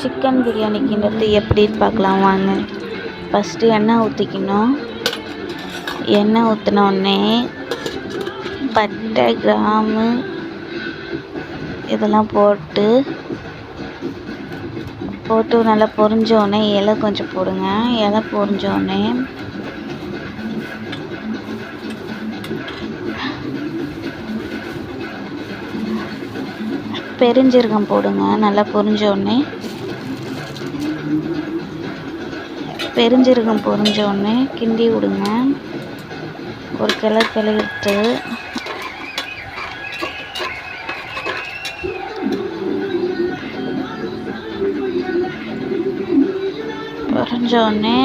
Chicken பிரியாணிக்குன்றது எப்படின்னு பார்க்கலாம் வாங்க. ஃபஸ்ட்டு எண்ணெய் ஊற்றிக்கணும் எண்ணெய் ஊற்றினோடனே பட்டை கிராமு இதெல்லாம் போட்டு போட்டு நல்லா பொரிஞ்சோடனே இலை கொஞ்சம் போடுங்க. இலை பொரிஞ்சோடனே பெருஞ்சீரகம் போடுங்க. நல்லா பொரிஞ்ச பெருஞ்சீரகம் பொரிஞ்சோடனே கிண்டி விடுங்க. ஒரு கிளர் கிளறிட்டு பொரிஞ்சோடனே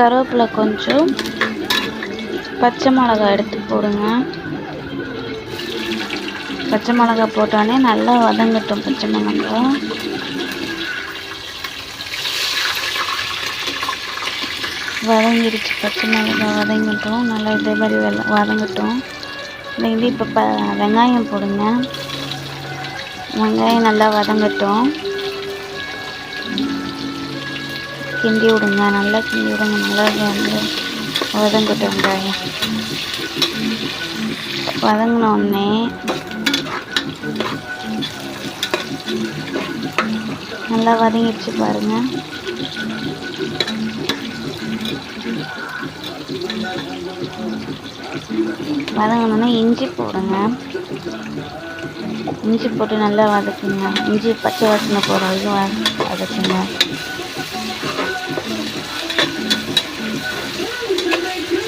கருவேப்பிலை கொஞ்சம் பச்சை மிளகா எடுத்து போடுங்க. பச்சை மிளகா போட்டோடனே நல்லா வதங்கட்டும் பச்சை மிளகா. வதங்கிடுச்சு பச்சை மிளகா வதங்கட்டும். நல்லா இதே மாதிரி வெள்ள வதங்கட்டும். இது இப்போ ப வெங்காயம் போடுங்க. வெங்காயம் நல்லா வதங்கட்டும். கிண்டி விடுங்க. நல்லா கிண்டி விடுங்க. நல்லா வந்து வதங்கட்டும் வெங்காயம் வதங்கின உடனே நல்லா வதங்கிடுச்சு பாருங்க. வதங்கினோடனே இஞ்சி போடுங்க. இஞ்சி போட்டு நல்லா வதக்குங்க. இஞ்சி பச்சை வாசனை போகிற வரைக்கும் வ வதக்குங்க.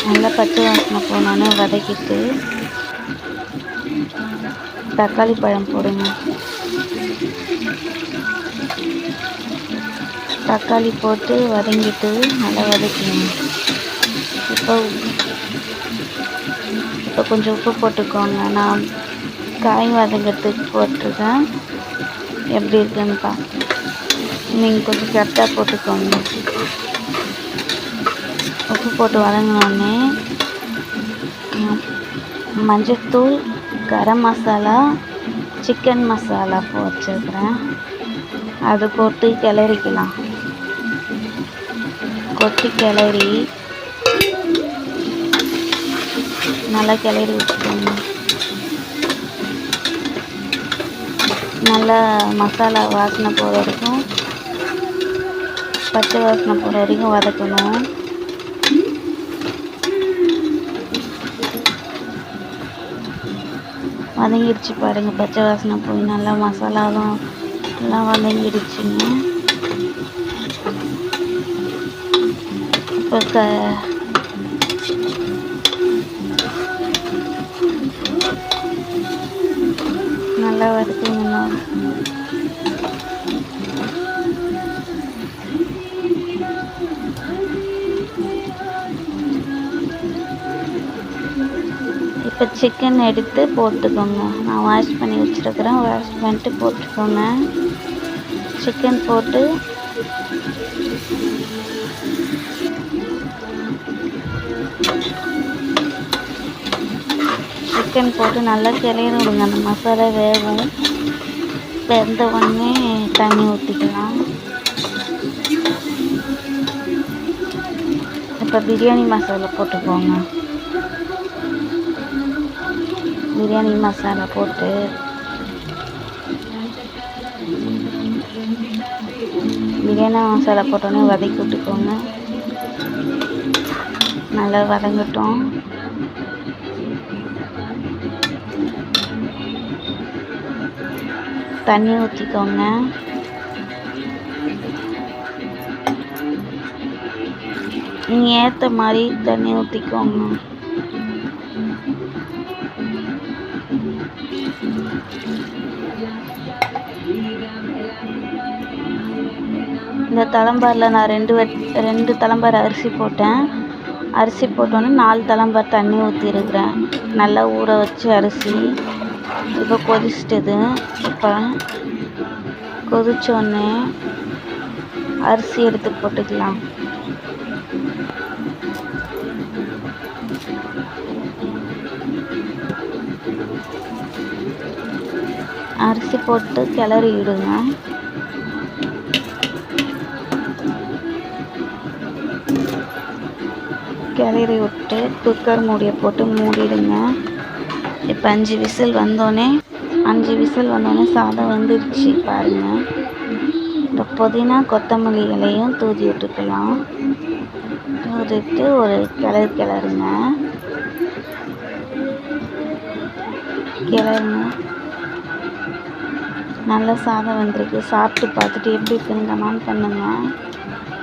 நல்லா பச்சை வாசனை போனோன்னு வதக்கிட்டு தக்காளி பழம் போடுங்க. தக்காளி போட்டு வதங்கிட்டு நல்லா வதக்கிங்க இப்போ இப்போ கொஞ்சம் உப்பு போட்டுக்கோங்க. நான் காய் வதங்கிறதுக்கு போட்டிருக்கேன். எப்படி இருக்குன்னு பா நீங்கள் கொஞ்சம் கரெக்டாக போட்டுக்கோங்க. உப்பு போட்டு வதங்கினோடனே மஞ்சத்தூள் கரம் மசாலா சிக்கன் மசாலா போ வச்சுருக்கிறேன். அது போட்டு கிளறிக்கலாம். கொட்டி கிளறி நல்லா கிளறி வச்சுக்கோங்க. நல்லா மசாலா வாசனை போகிற வரைக்கும் பச்சை வாசனை போகிற வரைக்கும் வதக்கணும். வதங்கிடுச்சு பாருங்கள் பச்சை வாசனை போய் நல்லா மசாலாவும் எல்லாம் வதங்கிடுச்சுங்க. இப்போ க நல்லா வருதுங்கண்ணா இப்போ சிக்கன் எடுத்து போட்டுக்கோங்க. நான் வாஷ் பண்ணி வச்சுருக்கிறேன். வாஷ் பண்ணிட்டு போட்டுக்கோங்க. சிக்கன் போட்டு சிக்கன் போட்டு நல்லா கிளறி விடுங்க. அந்த மசாலா வேகும். வெந்த உடனே தண்ணி ஊற்றிக்கலாம் இப்போ பிரியாணி மசாலா போட்டுக்கோங்க. பிரியாணி மசாலா போட்டு. பிரியாணி மசாலா போட்டோன்னே வதக்கி விட்டுக்கோங்க. நல்லா வதங்கட்டும். தண்ணி ஊற்றிக்கோங்க நீங்கள் ஏற்ற மாதிரி தண்ணி ஊற்றிக்கோங்க இந்த தலம்பாரில் நான் ரெண்டு வட் ரெண்டு தலம்பார் அரிசி போட்டேன். அரிசி போட்டோன்னே நாலு தலம்பார் தண்ணி ஊற்றிருக்கிறேன் நல்லா ஊற வச்சு அரிசி. இப்போ கொதிச்சிட்டது. இப்போ கொதிச்சோடனே அரிசி எடுத்து போட்டுக்கலாம். அரிசி போட்டு கிளறி விடுங்க கிளறி விட்டு குக்கர் மூடியை போட்டு மூடிடுங்க. இப்போ அஞ்சு விசில் வந்தோடனே அஞ்சு விசில் வந்தோடனே சாதம் வந்துடுச்சு பாருங்கள் இந்த புதினா கொத்தமல்லி இலையும் தூதி விட்டுக்கலாம். தூதிட்டு ஒரு கிளறு கிளறுங்க. கிளறுங்க. நல்ல சாதம் வந்திருக்கு. சாப்பிட்டு பார்த்துட்டு எப்படி இருக்குன்னு கமெண்ட் பண்ணுங்கள்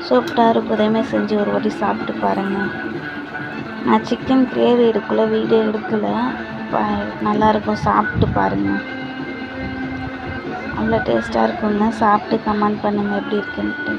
சூப்பராக இருக்கும். செஞ்சு ஒரு வாட்டி சாப்பிட்டு பாருங்கள் நான் சிக்கன் கிரேவி எடுக்கல வீடியோ எடுக்கலை நல்லாயிருக்கும். சாப்பிட்டு பாருங்கள் அவ்வளோ டேஸ்ட்டாக இருக்குங்க சாப்பிட்டு கமெண்ட் பண்ணுங்கள் எப்படி இருக்குன்ட்டு.